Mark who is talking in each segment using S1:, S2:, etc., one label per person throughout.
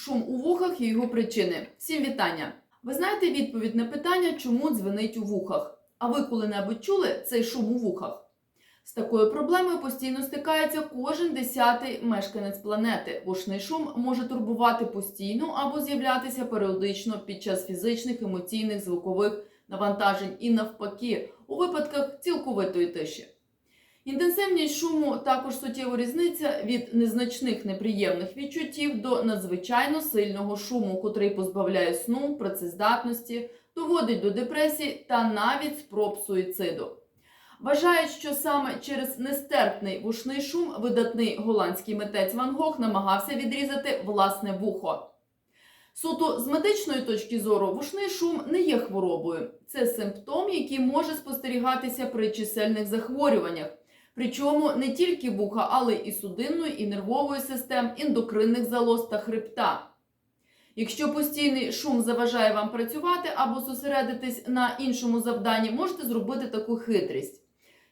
S1: Шум у вухах і його причини. Всім вітання! Ви знаєте відповідь на питання, чому дзвенить у вухах? А ви коли-небудь чули цей шум у вухах? З такою проблемою постійно стикається кожен десятий мешканець планети. Вушний шум може турбувати постійно або з'являтися періодично під час фізичних, емоційних, звукових навантажень і навпаки у випадках цілковитої тиші. Інтенсивність шуму також суттєво різниця від незначних неприємних відчуттів до надзвичайно сильного шуму, котрий позбавляє сну, працездатності, доводить до депресії та навіть спроб суїциду. Вважають, що саме через нестерпний вушний шум видатний голландський митець Ван Гог намагався відрізати власне вухо. Суто з медичної точки зору, вушний шум не є хворобою. Це симптом, який може спостерігатися при чисельних захворюваннях. Причому не тільки вуха, але і судинної, і нервової систем, ендокринних залоз та хребта. Якщо постійний шум заважає вам працювати або зосередитись на іншому завданні, можете зробити таку хитрість.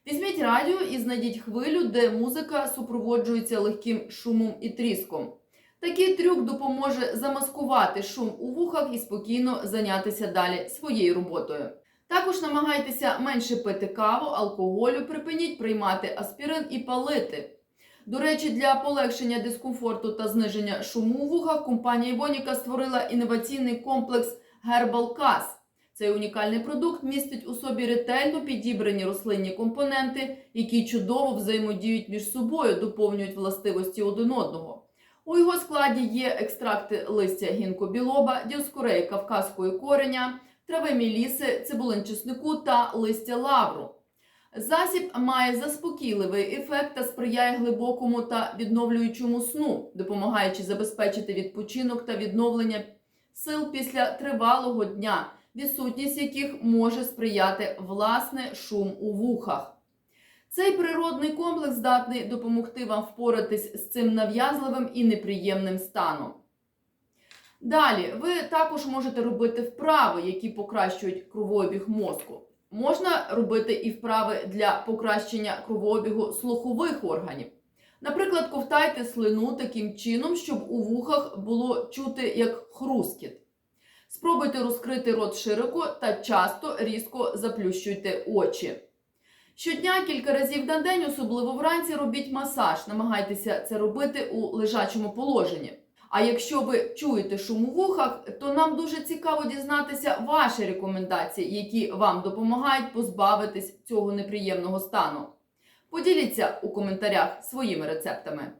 S1: Візьміть радіо і знайдіть хвилю, де музика супроводжується легким шумом і тріском. Такий трюк допоможе замаскувати шум у вухах і спокійно зайнятися далі своєю роботою. Також намагайтеся менше пити каву, алкоголю, припиніть приймати аспірин і палити. До речі, для полегшення дискомфорту та зниження шуму вухах компанія Івоніка створила інноваційний комплекс Herbal. Цей унікальний продукт містить у собі ретельно підібрані рослинні компоненти, які чудово взаємодіють між собою, доповнюють властивості один одного. У його складі є екстракти листя гінкобілоба, діоскореї кавказької кореня, трави міліси, цибулин чеснику та листя лавру. Засіб має заспокійливий ефект та сприяє глибокому та відновлюючому сну, допомагаючи забезпечити відпочинок та відновлення сил після тривалого дня, відсутність яких може сприяти власне шум у вухах. Цей природний комплекс здатний допомогти вам впоратись з цим нав'язливим і неприємним станом. Далі, ви також можете робити вправи, які покращують кровообіг мозку. Можна робити і вправи для покращення кровообігу слухових органів. Наприклад, ковтайте слину таким чином, щоб у вухах було чути як хрускіт. Спробуйте розкрити рот широко та часто різко заплющуйте очі. Щодня кілька разів на день, особливо вранці, робіть масаж. Намагайтеся це робити у лежачому положенні. А якщо ви чуєте шум у вухах, то нам дуже цікаво дізнатися ваші рекомендації, які вам допомагають позбавитись цього неприємного стану. Поділіться у коментарях своїми рецептами.